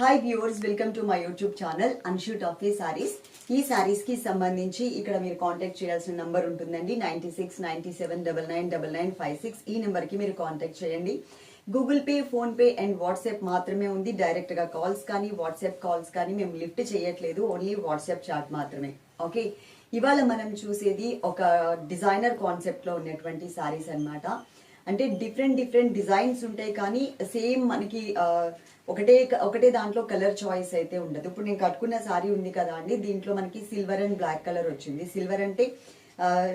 Hi viewers welcome to my YouTube channel Anshu taffy saris ఈ సారీస్కి సంబంధించి ఇక్కడ మీరు కాంటాక్ట్ చేయాల్సిన నంబర్ ఉంటుందండి ninety six ninety seven double nine double nine five six ఈ నెంబర్కి మీరు కాంటాక్ట్ చేయండి. Google Pay PhonePe and WhatsApp మాత్రమే ఉంది. డైరెక్ట్గా కాల్స్ కానీ వాట్సాప్ కాల్స్ కానీ మేము లిఫ్ట్ చేయట్లేదు. ఓన్లీ వాట్సాప్ చాట్ మాత్రమే. ఓకే ఇవాళ మనం చూసేది ఒక డిజైనర్ కాన్సెప్ట్లో ఉన్నటువంటి సారీస్ అన్నమాట. అంటే డిఫరెంట్ డిఫరెంట్ డిజైన్స్ ఉంటాయి కానీ సేమ్ మనకి ఒకటే ఒకటే దాంట్లో కలర్ చాయిస్ అయితే ఉండదు. ఇప్పుడు నేను కట్టుకున్న శారీ ఉంది కదా అండి దీంట్లో మనకి సిల్వర్ అండ్ బ్లాక్ కలర్ వచ్చింది. సిల్వర్ అంటే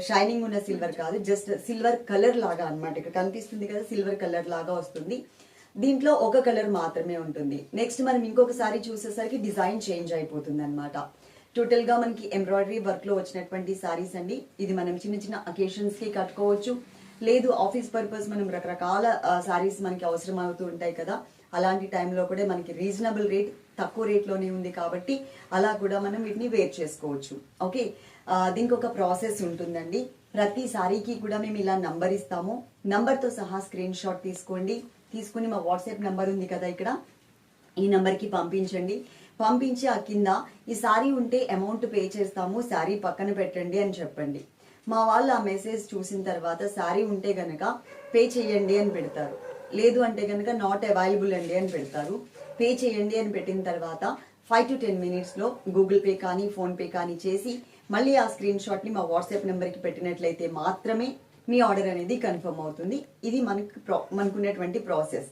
షైనింగ్ ఉన్న సిల్వర్ కాదు జస్ట్ సిల్వర్ కలర్ లాగా అనమాట ఇక్కడ కనిపిస్తుంది కదా సిల్వర్ కలర్ లాగా వస్తుంది. దీంట్లో ఒక కలర్ మాత్రమే ఉంటుంది. నెక్స్ట్ మనం ఇంకొకసారి చూసేసరికి డిజైన్ చేంజ్ అయిపోతుంది అనమాట టోటల్గా మనకి ఎంబ్రాయిడరీ వర్క్లో వచ్చినటువంటి సారీస్ అండి. ఇది మనం చిన్న చిన్న అకేషన్స్కి కట్టుకోవచ్చు. లేదు ఆఫీస్ పర్పస్ మనం రకరకాల శారీస్ మనకి అవసరం అవుతూ ఉంటాయి కదా. అలాంటి టైంలో కూడా మనకి రీజనబుల్ రేట్ తక్కువ రేట్లోనే ఉంది కాబట్టి అలా కూడా మనం వీటిని వేర్ చేసుకోవచ్చు. ఓకే దీనికి ఒక ప్రాసెస్ ఉంటుందండి. ప్రతి సారీకి కూడా మేము ఇలా నంబర్ ఇస్తాము. నంబర్తో సహా స్క్రీన్ షాట్ తీసుకోండి. తీసుకుని మా వాట్సాప్ నంబర్ ఉంది కదా ఇక్కడ. ఈ నంబర్కి పంపించండి. పంపించి ఆ కింద ఈ సారీ ఉంటే అమౌంట్ పే చేస్తాము సారీ పక్కన పెట్టండి అని చెప్పండి. మా వాళ్ళు ఆ మెసేజ్ చూసిన తర్వాత సారీ ఉంటే గనక పే చేయండి అని పెడతారు. లేదు అంటే కనుక నాట్ అవైలబుల్ అండి అని పెడతారు. పే చేయండి అని పెట్టిన తర్వాత ఫైవ్ టు టెన్ మినిట్స్లో గూగుల్ పే కానీ ఫోన్పే కానీ చేసి మళ్ళీ ఆ స్క్రీన్ షాట్ని మా వాట్సాప్ నెంబర్కి పెట్టినట్లయితే మాత్రమే మీ ఆర్డర్ అనేది కన్ఫర్మ్ అవుతుంది. ఇది మనకు ప్రా మనకున్నటువంటి ప్రాసెస్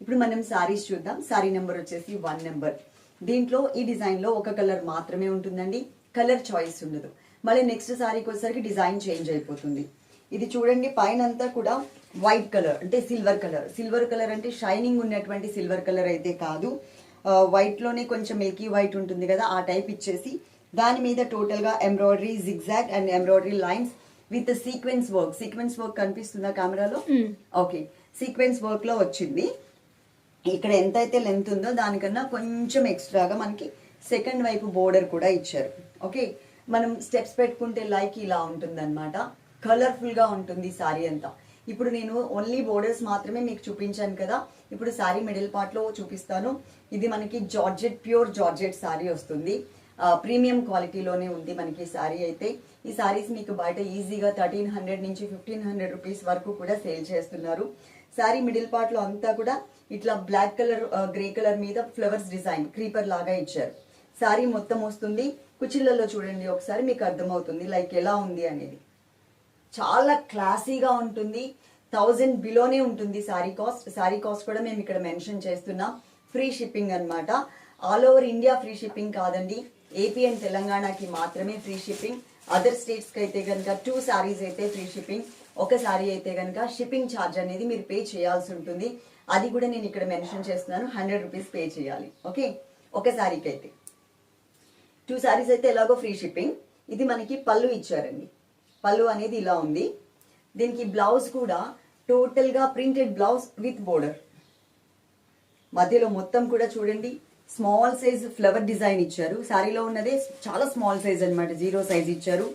ఇప్పుడు మనం శారీస్ చూద్దాం. శారీ నెంబర్ వచ్చేసి వన్ నెంబర్ దీంట్లో ఈ డిజైన్లో ఒక కలర్ మాత్రమే ఉంటుందండి. కలర్ చాయిస్ ఉండదు. మళ్ళీ నెక్స్ట్ సారీకి వచ్చేసరికి డిజైన్ చేంజ్ అయిపోతుంది. ఇది చూడండి పైన అంతా కూడా వైట్ కలర్ అంటే సిల్వర్ కలర్ సిల్వర్ కలర్ అంటే షైనింగ్ ఉన్నటువంటి సిల్వర్ కలర్ అయితే కాదు. వైట్లోనే కొంచెం మిల్కీ వైట్ ఉంటుంది కదా ఆ టైప్ ఇచ్చేసి దాని మీద టోటల్గా embroidery zigzag and embroidery lines with sequence work sequence work కనిపిస్తుందా కెమెరాలో ఓకే సీక్వెన్స్ వర్క్లో వచ్చింది. ఇక్కడ ఎంత అయితే లెంత్ ఉందో దానికన్నా కొంచెం ఎక్స్ట్రాగా మనకి సెకండ్ వైపు బోర్డర్ కూడా ఇచ్చారు. ఓకే మనం స్టెప్స్ పెట్టుకుంటే లైక్ ఇలా ఉంటుంది అనమాట కలర్ఫుల్ ఉంటుంది శారీ అంతా. ఇప్పుడు నేను ఓన్లీ బోర్డర్స్ మాత్రమే మీకు చూపించాను కదా. ఇప్పుడు శారీ మిడిల్ పార్ట్లో చూపిస్తాను. ఇది మనకి జార్జెట్ ప్యూర్ జార్జెట్ శారీ వస్తుంది. ప్రీమియం క్వాలిటీలోనే ఉంది మనకి శారీ అయితే. ఈ శారీస్ మీకు బయట ఈజీగా థర్టీన్ హండ్రెడ్ నుంచి ఫిఫ్టీన్ హండ్రెడ్ రూపీస్ వరకు కూడా సేల్ చేస్తున్నారు. శారీ మిడిల్ పార్ట్లో అంతా కూడా ఇట్లా బ్లాక్ కలర్ గ్రే కలర్ మీద ఫ్లవర్స్ డిజైన్ క్రీపర్ లాగా ఇచ్చారు. శారీ మొత్తం వస్తుంది. కుచిళ్ళల్లో చూడండి ఒకసారి మీకు అర్థమవుతుంది లైక్ ఎలా ఉంది అనేది. చాలా క్లాసీగా ఉంటుంది. థౌజండ్ బిలోనే ఉంటుంది సారీ కాస్ట్. శారీ కాస్ట్ కూడా మేము ఇక్కడ మెన్షన్ చేస్తున్నాం. ఫ్రీ షిప్పింగ్ అన్నమాట. All over India free shipping కాదండి. ఏపీ అండ్ తెలంగాణకి మాత్రమే ఫ్రీ షిప్పింగ్. అదర్ స్టేట్స్కి అయితే కనుక టూ శారీస్ అయితే ఫ్రీ షిప్పింగ్. ఒక శారీ అయితే కనుక షిప్పింగ్ ఛార్జ్ అనేది మీరు పే చేయాల్సి ఉంటుంది. అది కూడా నేను ఇక్కడ మెన్షన్ చేస్తున్నాను. హండ్రెడ్ రూపీస్ పే చేయాలి. ఓకే? ఒక శారీకి అయితే టూ సారీస్ అయితే ఎలాగో ఫ్రీ షిప్పింగ్ ఇది మనకి పళ్ళు ఇచ్చారండి. పళ్ళు అనేది ఇలా ఉంది. దీనికి బ్లౌజ్ కూడా టోటల్గా ప్రింటెడ్ బ్లౌజ్ విత్ బోర్డర్ మధ్యలో మొత్తం కూడా చూడండి. స్మాల్ సైజ్ ఫ్లవర్ డిజైన్ ఇచ్చారు. శారీలో ఉన్నదే చాలా స్మాల్ సైజ్ అన్నమాట. జీరో సైజ్ ఇచ్చారు.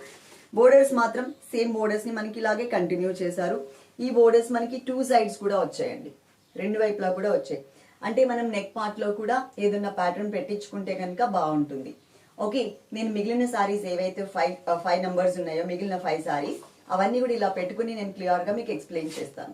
బోర్డర్స్ మాత్రం సేమ్ బోర్డర్స్ని మనకి ఇలాగే కంటిన్యూ చేశారు. ఈ బోర్డర్స్ మనకి టూ సైడ్స్ కూడా వచ్చాయండి. రెండు వైపులా కూడా వచ్చాయి. అంటే మనం నెక్ పార్ట్లో కూడా ఏదన్నా ప్యాటర్న్ పెట్టించుకుంటే కనుక బాగుంటుంది. ఓకే నేను మిగిలిన సారీస్ ఏవైతే ఫైవ్ ఫైవ్ నెంబర్స్ ఉన్నాయో మిగిలిన ఫైవ్ సారీస్ అవన్నీ కూడా ఇలా పెట్టుకుని నేను క్లియర్గా మీకు ఎక్స్ప్లెయిన్ చేస్తాను.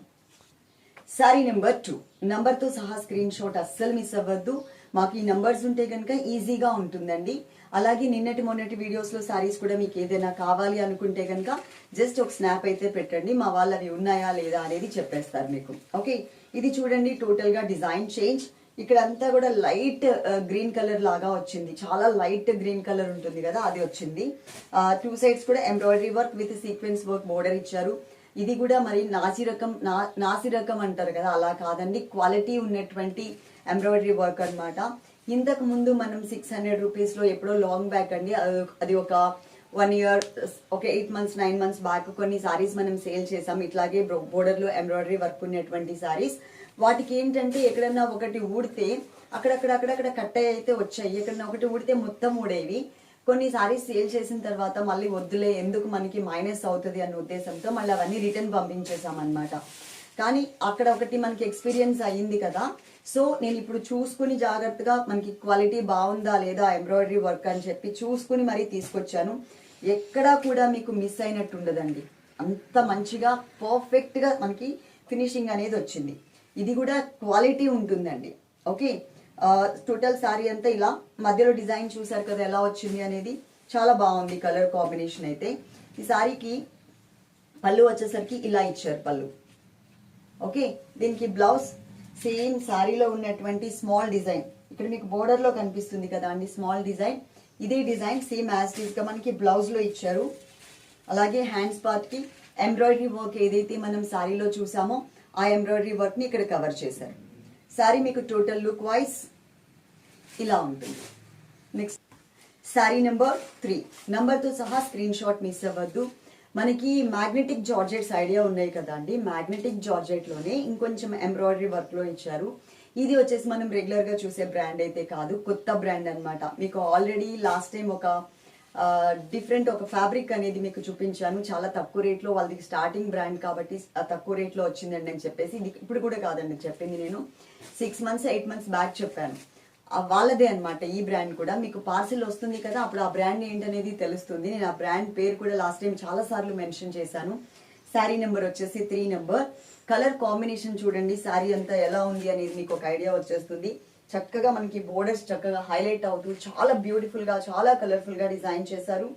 సారీ నెంబర్ టూ నెంబర్తో సహా స్క్రీన్ షాట్ అస్సలు మిస్ అవ్వద్దు. మాకు ఈ నెంబర్స్ ఉంటే కనుక ఈజీగా ఉంటుందండి. అలాగే నిన్నటి మొన్నటి వీడియోస్లో సారీస్ కూడా మీకు ఏదైనా కావాలి అనుకుంటే కనుక జస్ట్ ఒక స్నాప్ అయితే పెట్టండి. మా వాళ్ళు అవి ఉన్నాయా లేదా అనేది చెప్పేస్తారు మీకు. ఓకే ఇది చూడండి టోటల్గా డిజైన్ చేంజ్ ఇక్కడ అంతా కూడా లైట్ గ్రీన్ కలర్ లాగా వచ్చింది. చాలా లైట్ గ్రీన్ కలర్ ఉంటుంది కదా అది వచ్చింది. టూ సైడ్స్ కూడా embroidery work with sequence work border ఇచ్చారు. ఇది కూడా మరి నాసి రకం నా నాసి రకం అంటారు కదా అలా కాదండి. క్వాలిటీ ఉన్నటువంటి ఎంబ్రాయిడరీ వర్క్ అన్నమాట. ఇంతకు ముందు మనం సిక్స్ హండ్రెడ్ రూపీస్లో ఎప్పుడో లాంగ్ బ్యాక్ అండి అది- అది ఒక వన్ ఇయర్ ఒక eight months nine months back కొన్ని సారీస్ మనం సేల్ చేసాం. ఇట్లాగే బోర్డర్లో ఎంబ్రాయిడరీ వర్క్ ఉన్నటువంటి సారీస్. వాటికి ఏంటంటే ఎక్కడన్నా ఒకటి ఊడితే అక్కడక్కడ అక్కడక్కడ కట్ అయితే వచ్చాయి. ఎక్కడన్నా ఒకటి ఊడితే మొత్తం ఊడేవి. కొన్ని సారీస్ సేల్ చేసిన తర్వాత మళ్ళీ వద్దులే ఎందుకు మనకి మైనస్ అవుతుంది అన్న ఉద్దేశంతో మళ్ళీ అవన్నీ రిటర్న్ పంపించేసాం అనమాట కానీ అక్కడ ఒకటి మనకి ఎక్స్పీరియన్స్ అయ్యింది కదా. సో నేను ఇప్పుడు చూసుకుని జాగ్రత్తగా మనకి క్వాలిటీ బాగుందా లేదా ఎంబ్రాయిడరీ వర్క్ అని చెప్పి చూసుకుని మరీ తీసుకొచ్చాను. ఎక్కడా కూడా మీకు మిస్ అయినట్టు ఉండదండి. అంత మంచిగా పర్ఫెక్ట్గా మనకి ఫినిషింగ్ అనేది వచ్చింది. ఇది కూడా క్వాలిటీ ఉంటుందండి. ఓకే టోటల్ శారీ అంతా ఇలా మధ్యలో డిజైన్ చూసారు కదా ఎలా వచ్చింది అనేది? చాలా బాగుంది కలర్ కాంబినేషన్ అయితే. ఈ శారీకి పళ్ళు వచ్చేసరికి ఇలా ఇచ్చారు పళ్ళు. ఓకే దీనికి బ్లౌజ్ సేమ్ శారీలో ఉన్నటువంటి స్మాల్ డిజైన్ ఇక్కడ మీకు బోర్డర్లో కనిపిస్తుంది కదా అండి స్మాల్ డిజైన్ ఇదే డిజైన్ సేమ్ యాజ్గా మనకి బ్లౌజ్లో ఇచ్చారు. అలాగే హ్యాండ్స్ పార్ట్కి ఎంబ్రాయిడరీ వర్క్ ఏదైతే మనం శారీలో చూసామో ఆ ఎంబ్రాయిడరీ వర్క్ని ఇక్కడ కవర్ చేశారు. శారీ మీకు టోటల్ లుక్ వైజ్ ఇలా ఉంటుంది. Next sari number three. నెంబర్తో సహా స్క్రీన్ షాట్ మిస్ అవ్వద్దు. మనకి మ్యాగ్నెటిక్ జార్జెట్స్ ఐడియా ఉన్నాయి కదా అండి. మ్యాగ్నెటిక్ జార్జెట్లోనే ఇంకొంచెం ఎంబ్రాయిడరీ వర్క్లో ఇచ్చారు. ఇది వచ్చేసి మనం రెగ్యులర్గా చూసే బ్రాండ్ అయితే కాదు కొత్త బ్రాండ్ అన్నమాట. మీకు ఆల్రెడీ లాస్ట్ టైం ఒక డిఫరెంట్ ఒక ఫ్యాబ్రిక్ అనేది మీకు చూపించాను. చాలా తక్కువ రేట్లో వాళ్ళది స్టార్టింగ్ బ్రాండ్ కాబట్టి తక్కువ రేట్లో వచ్చిందండి అని చెప్పేసి ఇది ఇప్పుడు కూడా కాదండి చెప్పింది నేను. Six months eight months back చెప్పాను. వాళ్ళదే అన్నమాట ఈ బ్రాండ్ కూడా. మీకు పార్సిల్ వస్తుంది కదా అప్పుడు ఆ బ్రాండ్ ఏంటనేది తెలుస్తుంది. నేను ఆ బ్రాండ్ పేరు కూడా లాస్ట్ టైం చాలా సార్లు మెన్షన్ చేశాను. శారీ నెంబర్ వచ్చేసి త్రీ నెంబర్ కలర్ కాంబినేషన్ చూడండి శారీ అంతా ఎలా ఉంది అనేది మీకు ఒక ఐడియా వచ్చేస్తుంది. చక్కగా మనకి బోర్డర్స్ చక్కగా హైలైట్ అవుతూ చాలా బ్యూటిఫుల్గా చాలా కలర్ఫుల్గా డిజైన్ చేశారు.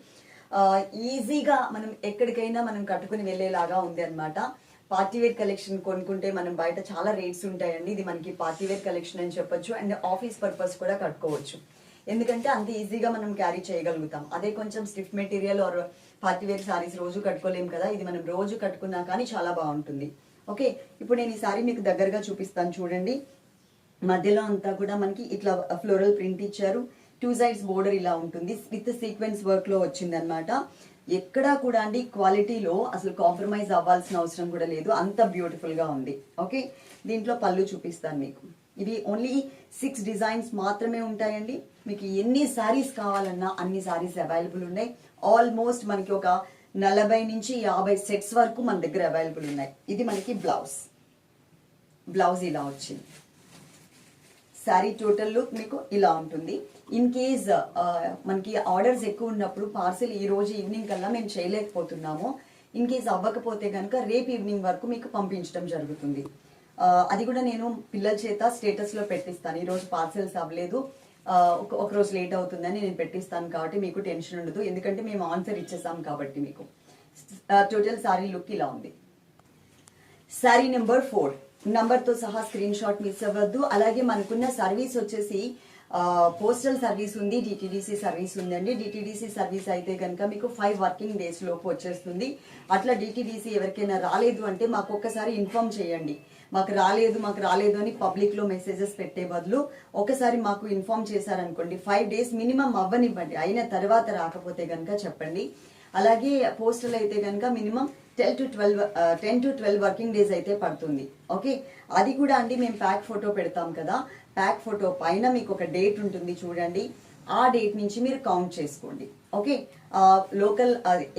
ఈజీగా మనం ఎక్కడికైనా మనం కట్టుకుని వెళ్ళేలాగా ఉంది అనమాట పార్టీవేర్ కలెక్షన్ కొనుక్కుంటే మనం బయట చాలా రేట్స్ ఉంటాయండి. ఇది మనకి పార్టీవేర్ కలెక్షన్ అని చెప్పొచ్చు. అండ్ ఆఫీస్ పర్పస్ కూడా కట్టుకోవచ్చు. ఎందుకంటే అంత ఈజీగా మనం క్యారీ చేయగలుగుతాం. అదే కొంచెం stiff material or partywear saris రోజు కట్టుకోలేం కదా. ఇది మనం రోజు కట్టుకున్నా కానీ చాలా బాగుంటుంది. ఓకే ఇప్పుడు నేను ఈ సారీ మీకు దగ్గరగా చూపిస్తాను చూడండి. మధ్యలో అంతా కూడా మనకి ఇట్లా ఫ్లోరల్ ప్రింట్ ఇచ్చారు. టూ సైడ్స్ బోర్డర్ ఇలా ఉంటుంది. విత్ సీక్వెన్స్ వర్క్లో వచ్చింది అనమాట ఎక్కడా కూడా అండి క్వాలిటీలో అసలు కాంప్రమైజ్ అవ్వాల్సిన అవసరం కూడా లేదు. అంత బ్యూటిఫుల్గా ఉంది. ఓకే దీంట్లో పళ్ళు చూపిస్తాను మీకు. ఇది ఓన్లీ సిక్స్ డిజైన్స్ మాత్రమే ఉంటాయండి. మీకు ఎన్ని శారీస్ కావాలన్నా అన్ని శారీస్ అవైలబుల్ ఉన్నాయి. ఆల్మోస్ట్ మనకి ఒక నలభై నుంచి యాభై సెట్స్ వరకు మన దగ్గర అవైలబుల్ ఉన్నాయి. ఇది మనకి బ్లౌజ్ బ్లౌజ్ ఇలా వచ్చింది. శారీ టోటల్ లుక్ మీకు ఇలా ఉంటుంది. ఇన్ కేస్ మనకి ఆర్డర్స్ ఎక్కువ ఉన్నప్పుడు పార్సిల్ ఈ రోజు ఈవినింగ్ కల్లా మేము చేయలేకపోతున్నాము. ఇన్ కేస్ అవ్వకపోతే కనుక రేపు ఈవినింగ్ వరకు మీకు పంపించడం జరుగుతుంది. అది కూడా నేను పిల్లల చేత స్టేటస్లో పెట్టిస్తాను. ఈరోజు పార్సెల్స్ పార్సిల్స్ అవ్వలేదు. ఒక ఒక రోజు లేట్ అవుతుందని నేను పెట్టిస్తాను కాబట్టి మీకు టెన్షన్ ఉండదు. ఎందుకంటే మేము ఆన్సర్ ఇచ్చేసాం కాబట్టి మీకు. టోటల్ సారీ లుక్ ఇలా ఉంది. Sari number four. నంబర్తో సహా స్క్రీన్ షాట్ మిస్ అవ్వద్దు. అలాగే మనకున్న సర్వీస్ వచ్చేసి పోస్టల్ సర్వీస్ ఉంది డిటీడీసీ సర్వీస్ ఉందండి. డిటీడీసీ సర్వీస్ అయితే కనుక మీకు ఫైవ్ వర్కింగ్ డేస్ లోపు వచ్చేస్తుంది. అట్లా డిటీడీసీ ఎవరికైనా రాలేదు అంటే మాకు ఒక్కసారి ఇన్ఫార్మ్ చేయండి. మాకు రాలేదు మాకు రాలేదు అని పబ్లిక్లో మెసేజెస్ పెట్టే బదులు ఒకసారి మాకు ఇన్ఫామ్ చేశారనుకోండి ఫైవ్ డేస్ మినిమం అవ్వనివ్వండి. అయిన తర్వాత రాకపోతే కనుక చెప్పండి. అలాగే పోస్టల్ అయితే కనుక minimum ten to twelve ten to twelve working days అయితే పడుతుంది. ఓకే అది కూడా అండి మేము ప్యాక్ ఫోటో పెడతాం కదా. ప్యాక్ ఫోటో పైన మీకు ఒక డేట్ ఉంటుంది చూడండి. ఆ డేట్ నుంచి మీరు కౌంట్ చేసుకోండి. Okay local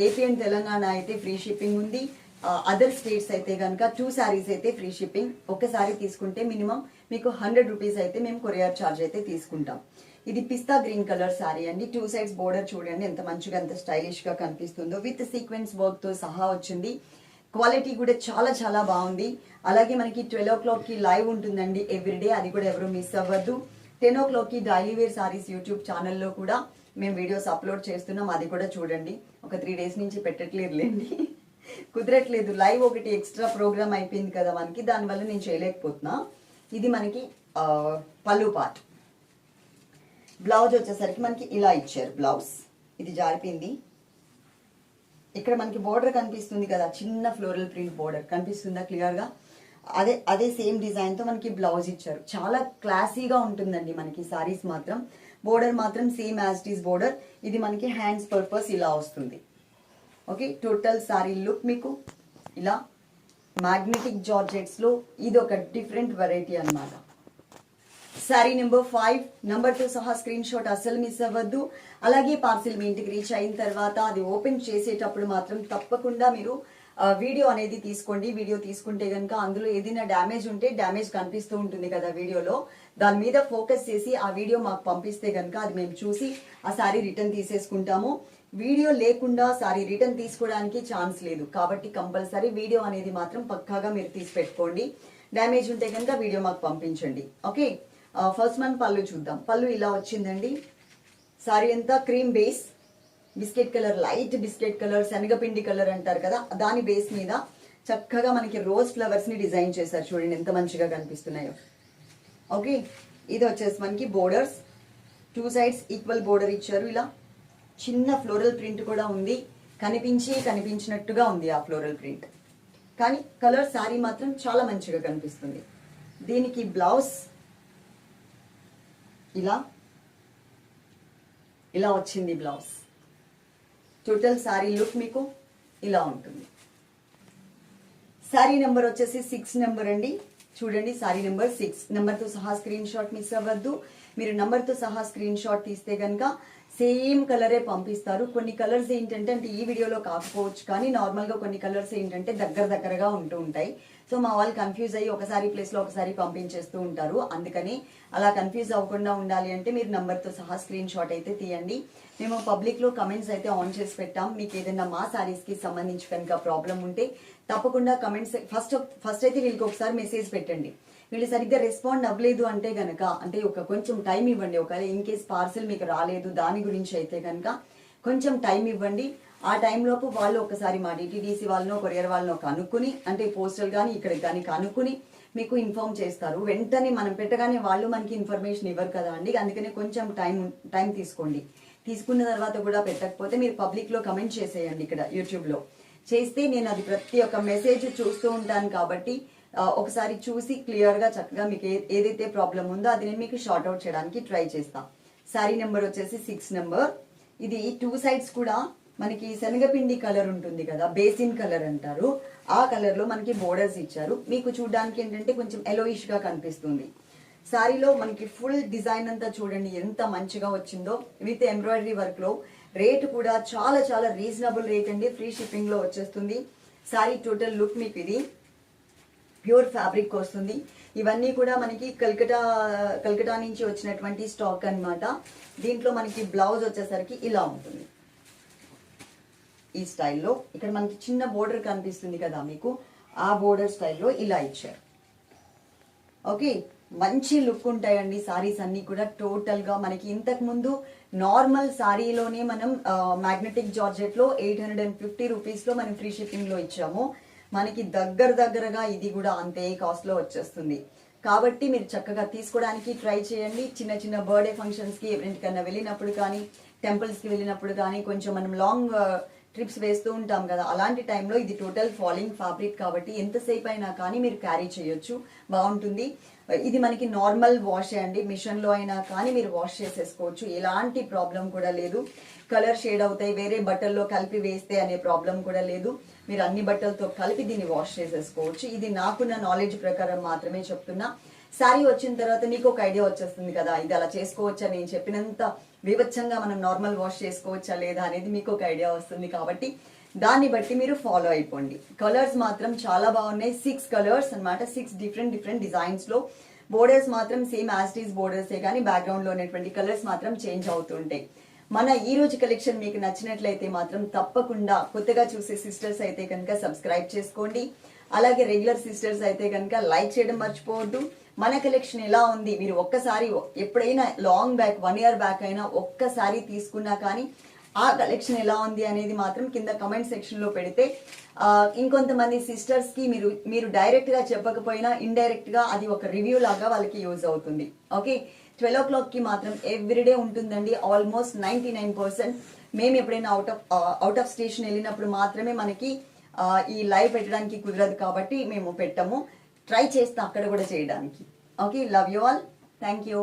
AP and Telangana అయితే ఫ్రీ షిప్పింగ్ ఉంది. Uh, అదర్ స్టేట్స్ అయితే కనుక టూ శారీస్ అయితే ఫ్రీ షిప్పింగ్ ఒక్కసారి తీసుకుంటే మినిమం మీకు హండ్రెడ్ రూపీస్ అయితే మేము కొరియర్ ఛార్జ్ అయితే తీసుకుంటాం. ఇది పిస్తా గ్రీన్ కలర్ శారీ అండి. టూ సైడ్స్ బోర్డర్ చూడండి ఎంత మంచిగా ఎంత స్టైలిష్గా కనిపిస్తుందో. విత్ సీక్వెన్స్ వర్క్తో సహా వచ్చింది. క్వాలిటీ కూడా చాలా చాలా బాగుంది. అలాగే మనకి ట్వెల్వ్ ఓ క్లాక్కి లైవ్ ఉంటుందండి ఎవ్రీడే అది కూడా ఎవరు మిస్ అవ్వద్దు. టెన్ ఓ క్లాక్కి డైలీ వేర్ సారీస్ యూట్యూబ్ ఛానల్లో కూడా మేము వీడియోస్ అప్లోడ్ చేస్తున్నాం. అది కూడా చూడండి. ఒక త్రీ డేస్ నుంచి పెట్టట్లేదులేండి. కుదరట్లేదు. లైవ్ ఒకటి ఎక్స్ట్రా ప్రోగ్రామ్ అయిపోయింది కదా మనకి. దానివల్ల నేను చేయలేకపోతున్నా. ఇది మనకి పళ్ళు పార్ట్ బ్లౌజ్ వచ్చేసరికి మనకి ఇలా ఇచ్చారు బ్లౌజ్ ఇది జారిపోయింది. ఇక్కడ మనకి బోర్డర్ కనిపిస్తుంది కదా చిన్న ఫ్లోరల్ ప్రింట్ బోర్డర్ కనిపిస్తుందా క్లియర్గా అదే అదే సేమ్ డిజైన్తో మనకి బ్లౌజ్ ఇచ్చారు. చాలా క్లాసీగా ఉంటుందండి మనకి సారీస్ మాత్రం. బోర్డర్ మాత్రం same as it is border ఇది మనకి హ్యాండ్స్ పర్పస్ ఇలా వస్తుంది. ఓకే టోటల్ సారీ లుక్ మీకు ఇలా. మ్యాగ్నెటిక్ జార్జెట్స్లో ఇది ఒక డిఫరెంట్ వెరైటీ అన్నమాట. శారీ నెంబర్ ఫైవ్ నెంబర్తో సహా స్క్రీన్ షాట్ అస్సలు మిస్ అవ్వద్దు. అలాగే పార్సిల్ మీ ఇంటికి రీచ్ అయిన తర్వాత అది ఓపెన్ చేసేటప్పుడు మాత్రం తప్పకుండా మీరు వీడియో అనేది తీసుకోండి. వీడియో తీసుకుంటే కనుక అందులో ఏదైనా డ్యామేజ్ ఉంటే డ్యామేజ్ కనిపిస్తూ ఉంటుంది కదా వీడియోలో. దాని మీద ఫోకస్ చేసి ఆ వీడియో మాకు పంపిస్తే కనుక అది మేము చూసి ఆ సారీ రిటర్న్ తీసేసుకుంటాము. వీడియో లేకుండా సారీ రిటర్న్ తీసుకోవడానికి ఛాన్స్ లేదు. కాబట్టి కంపల్సరీ వీడియో అనేది మాత్రం పక్కాగా మీరు తీసి పెట్టుకోండి. డ్యామేజ్ ఉంటే కనుక వీడియో మాకు పంపించండి. ఓకే? ఫస్ట్ మనం పళ్ళు చూద్దాం. పళ్ళు ఇలా వచ్చిందండి. సారీ అంతా cream base biscuit colour light biscuit colour శనగపిండి కలర్ అంటారు కదా దాని బేస్ మీద చక్కగా మనకి రోజ్ ఫ్లవర్స్ని డిజైన్ చేశారు చూడండి ఎంత మంచిగా కనిపిస్తున్నాయో. ఓకే ఇది వచ్చేసి మనకి borders two sides equal border ఇచ్చారు ఇలా. చిన్న ఫ్లోరల్ ప్రింట్ కూడా ఉంది. కనిపించి కనిపించినట్టుగా ఉంది ఆ ఫ్లోరల్ ప్రింట్ కానీ కలర్ శారీ మాత్రం చాలా మంచిగా కనిపిస్తుంది. దీనికి బ్లౌజ్ ఇలా ఇలా వచ్చింది బ్లౌజ్. టోటల్ శారీ లుక్ మీకు ఇలా ఉంటుంది. శారీ నెంబర్ వచ్చేసి సిక్స్ నెంబర్ అండి. చూడండి శారీ నెంబర్ సిక్స్ నెంబర్తో సహా స్క్రీన్ షాట్ మిస్ అవ్వద్దు. మీరు నెంబర్తో సహా స్క్రీన్ షాట్ తీస్తే కనుక సేమ్ కలరే పంపిస్తారు. కొన్ని కలర్స్ ఏంటంటే అంటే ఈ వీడియోలో కాకపోవచ్చు కానీ నార్మల్గా కొన్ని కలర్స్ ఏంటంటే దగ్గర దగ్గరగా ఉంటూ ఉంటాయి. సో మా వాళ్ళు కన్ఫ్యూజ్ అయ్యి ఒకసారి ప్లేస్లో ఒకసారి పంపించేస్తూ ఉంటారు. అందుకని అలా కన్ఫ్యూజ్ అవ్వకుండా ఉండాలి అంటే మీరు నెంబర్తో సహా స్క్రీన్ షాట్ అయితే తీయండి. మేము పబ్లిక్లో కమెంట్స్ అయితే ఆన్ చేసి పెట్టాం. మీకు ఏదైనా మా శారీస్కి సంబంధించి కనుక ప్రాబ్లం ఉంటే తప్పకుండా కమెంట్స్ ఫస్ట్ ఫస్ట్ అయితే వీళ్ళకి ఒకసారి మెసేజ్ పెట్టండి. వీళ్ళు సరిగ్గా రెస్పాండ్ అవ్వలేదు అంటే కనుక అంటే ఒక కొంచెం టైం ఇవ్వండి. ఒకవేళ ఇన్ కేస్ పార్సల్ మీకు రాలేదు దాని గురించి అయితే కనుక కొంచెం టైం ఇవ్వండి. ఆ టైంలోపు వాళ్ళు ఒకసారి మా డిటీడీసీ వాళ్ళనో కొరియర్ వాళ్ళనో కనుక్కుని అంటే పోస్టల్ కానీ ఇక్కడికి కానీ కనుక్కుని మీకు ఇన్ఫార్మ్ చేస్తారు. వెంటనే మనం పెట్టగానే వాళ్ళు మనకి ఇన్ఫర్మేషన్ ఇవ్వరు కదా అండి. అందుకనే కొంచెం టైం టైం తీసుకోండి. తీసుకున్న తర్వాత కూడా పెట్టకపోతే మీరు పబ్లిక్లో కమెంట్ చేసేయండి ఇక్కడ యూట్యూబ్లో చేస్తే నేను అది ప్రతి ఒక్క మెసేజ్ చూస్తూ ఉంటాను కాబట్టి ఒకసారి చూసి క్లియర్గా చక్కగా మీకు ఏదైతే ప్రాబ్లం ఉందో అది నేను మీకు షార్ట్ అవుట్ చేయడానికి ట్రై చేస్తాను శారీ నెంబర్ వచ్చేసి సిక్స్ నెంబర్. ఇది టూ సైడ్స్ కూడా మనకి శనగపిండి కలర్ ఉంటుంది కదా బేసిన్ కలర్ అంటారు. ఆ కలర్లో మనకి బోర్డర్స్ ఇచ్చారు. మీకు చూడడానికి ఏంటంటే కొంచెం ఎలోయిష్గా కనిపిస్తుంది. శారీలో మనకి ఫుల్ డిజైన్ అంతా చూడండి ఎంత మంచిగా వచ్చిందో. విత్ ఎంబ్రాయిడరీ వర్క్లో రేటు రేట్ కూడా చాలా చాలా రీజనబుల్ రేట్ అండి. ఫ్రీ షిప్పింగ్లో వచ్చేస్తుంది. శారీ టోటల్ లుక్ మీకు ఇది. ప్యూర్ ఫ్యాబ్రిక్ వస్తుంది. ఇవన్నీ కూడా మనకి కల్కటా కల్కటా నుంచి వచ్చినటువంటి స్టాక్ అన్నమాట. దీంట్లో మనకి బ్లౌజ్ వచ్చేసరికి ఇలా ఉంటుంది. ఈ స్టైల్లో. ఇక్కడ మనకి చిన్న బోర్డర్ కనిపిస్తుంది కదా మీకు. ఆ బోర్డర్ స్టైల్లో ఇలా ఇచ్చారు. ఓకే? మంచి లుక్ ఉంటాయండి సారీస్ అన్ని కూడా. టోటల్గా మనకి ఇంతకు ముందు నార్మల్ సారీలోనే మనం మ్యాగ్నెటిక్ జార్జెట్లో ఎయిట్ హండ్రెడ్ అండ్ ఫిఫ్టీ రూపీస్లో మనం ఫ్రీ షిప్పింగ్లో ఇచ్చాము. మనకి దగ్గర దగ్గరగా ఇది కూడా అంతే కాస్ట్లో వచ్చేస్తుంది. కాబట్టి మీరు చక్కగా తీసుకోవడానికి ట్రై చేయండి. చిన్న చిన్న బర్త్డే ఫంక్షన్స్కి ఎవరింటికన్నా వెళ్ళినప్పుడు కానీ టెంపుల్స్కి వెళ్ళినప్పుడు కానీ కొంచెం మనం లాంగ్ ట్రిప్స్ వేస్తూ ఉంటాం కదా అలాంటి టైంలో ఇది టోటల్ ఫాలింగ్ ఫ్యాబ్రిక్ కాబట్టి ఎంతసేపు అయినా కానీ మీరు క్యారీ చేయొచ్చు. బాగుంటుంది. ఇది మనకి నార్మల్ వాష్ అండి. మిషన్లో అయినా కానీ మీరు వాష్ చేసేసుకోవచ్చు. ఎలాంటి ప్రాబ్లం కూడా లేదు. కలర్ షేడ్ అవుతాయి వేరే బట్టల్లో కలిపి వేస్తే అనే ప్రాబ్లం కూడా లేదు. మీరు అన్ని బట్టలతో కలిపి దీన్ని వాష్ చేసేసుకోవచ్చు. ఇది నాకున్న నాలెడ్జ్ ప్రకారం మాత్రమే చెప్తున్నా. శారీ వచ్చిన తర్వాత మీకు ఒక ఐడియా వచ్చేస్తుంది కదా ఇది అలా చేసుకోవచ్చా? నేను చెప్పినంత వివచ్చంగా మనం నార్మల్ వాష్ చేసుకోవచ్చా లేదా అనేది మీకు ఒక ఐడియా వస్తుంది కాబట్టి దాన్ని బట్టి మీరు ఫాలో అయిపోండి. కలర్స్ మాత్రం చాలా బాగున్నాయి. సిక్స్ కలర్స్ అన్నమాట. సిక్స్ డిఫరెంట్ డిఫరెంట్ డిజైన్స్లో బోర్డర్స్ మాత్రం సేమ్ యాస్టీస్ బోర్డర్సే కానీ బ్యాక్గ్రౌండ్లో ఉన్నటువంటి కలర్స్ మాత్రం చేంజ్ అవుతుంటాయి. మన ఈ రోజు కలెక్షన్ మీకు నచ్చినట్లయితే మాత్రం తప్పకుండా కొత్తగా చూసే సిస్టర్స్ అయితే కనుక సబ్స్క్రైబ్ చేసుకోండి. అలాగే రెగ్యులర్ సిస్టర్స్ అయితే కనుక లైక్ చేయడం మర్చిపోవద్దు. మన కలెక్షన్ ఎలా ఉంది? మీరు ఒక్కసారి ఎప్పుడైనా long back one year back అయినా ఒక్కసారి తీసుకున్నా కానీ ఆ కలెక్షన్ ఎలా ఉంది అనేది మాత్రం కింద కమెంట్ సెక్షన్లో పెడితే ఇంకొంతమంది సిస్టర్స్కి మీరు మీరు డైరెక్ట్గా చెప్పకపోయినా ఇండైరెక్ట్గా అది ఒక రివ్యూ లాగా వాళ్ళకి యూజ్ అవుతుంది. ఓకే ట్వెల్వ్ ఓ క్లాక్కి మాత్రం ఎవ్రీడే ఉంటుందండి. ఆల్మోస్ట్ నైన్టీ నైన్ పర్సెంట్ మేము ఎప్పుడైనా out of out of station వెళ్ళినప్పుడు మాత్రమే మనకి ఈ లైవ్ పెట్టడానికి కుదరదు కాబట్టి మేము పెట్టము. ట్రై చేస్తాం అక్కడ కూడా చేయడానికి. Okay love you all thank you